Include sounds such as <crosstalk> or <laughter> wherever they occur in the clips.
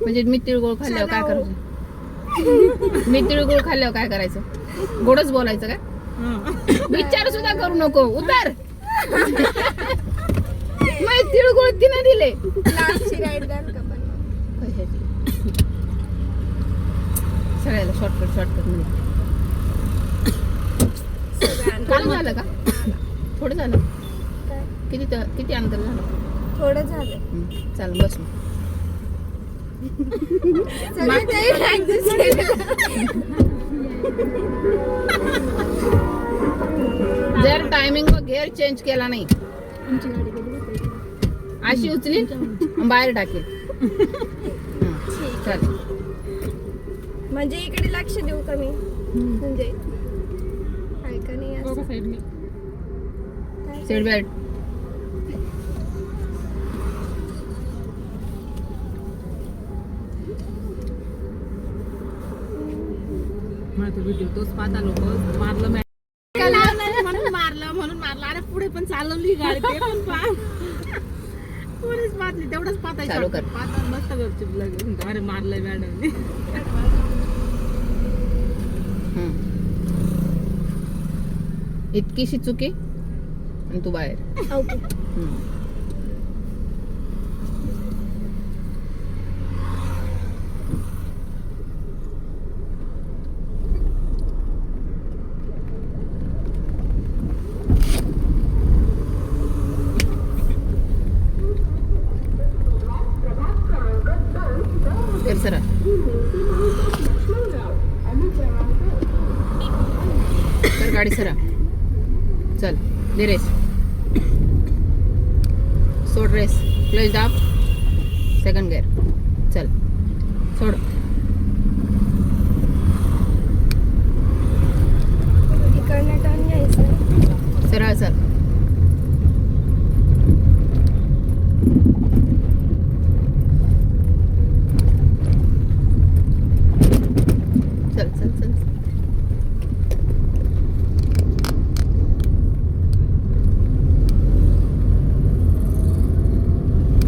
म्हणजे मी तिळगुळ खाल्ल्यावर काय करायचं? मी तिळगुळ खाल्ल्यावर काय करायचं? गोडच बोलायचं काय? विचार सुद्धा करू नको. उतार. तिळगुळ तिने दिले. सगळ्याला शॉर्टकट शॉर्टकट म्हणजे झालं का? थोडं झालं? किती किती अंतर झालं? थोडं झालं. चालेल बस <laughs> सगळे काही केलं. जर टायमिंग व गेअर चेंज केला नाही अशी उचली आणि बाहेर टाकेल हं, चालेल. म्हणजे इकडे लक्ष देऊ का मी? म्हणजे. आहे का नाही असं? काय? सीट बेल्ट व्हिडिओ तोच पाहता लोक. मारलं मॅ- म्हणून मारलं म्हणून मारलं. अरे पुढे पण चालवली गाडी ते पण पा पुढेच मारली तेवढंच पाहता चालू कर. पाहता मस्त गपचूप अरे मारलंय मॅडमने. इतकीशी चुकी आणि तू बाहेर ओके हं. कर सरळ. तर गाडी सरा चल दे रेस. सोड रेस. क्लच दाब. Second gear. चल. सोड इकडनं टर्न घ्यायचं सरळ चल चल चल चल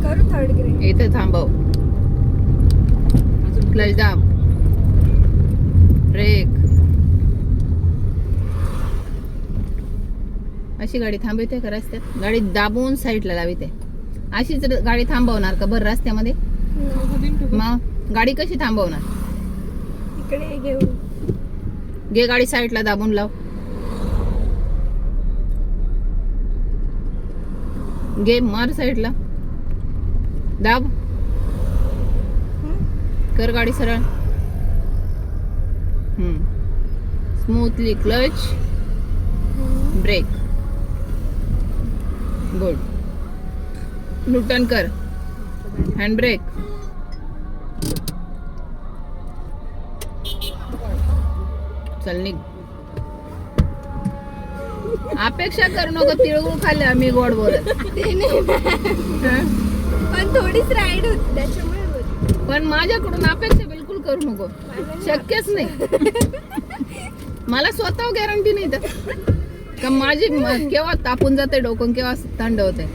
करू थर्ड ग्रेड इथं थांबव अजून क्लच दाब. ब्रेक. अशी गाडी थांबवते का रस्त्यात? गाडी दाबून साईडला लाविते. अशीच गाडी थांबवणार का? बरं रस्त्यामध्ये? मग गाडी कशी थांबवणार? इकडे घेऊ घे गाडी साईडला दाबून लाव. घे मार साईडला. दाब. कर गाडी सरळ. Smoothly clutch. Brake. Good. Neutral कर. Hand brake. चल निघ. अपेक्षा करू नको तिळगुळ खाल्ले आम्ही गोड बोलत? पण थोडीच राईड होती त्याच्यामुळे. पण माझ्याकडून अपेक्षा बिलकुल करू नको. शक्यच नाही. <laughs> मला स्वतः गॅरंटी नाही तर का माझी केव्हा तापून जाते डोकं केव्हा थंड होते.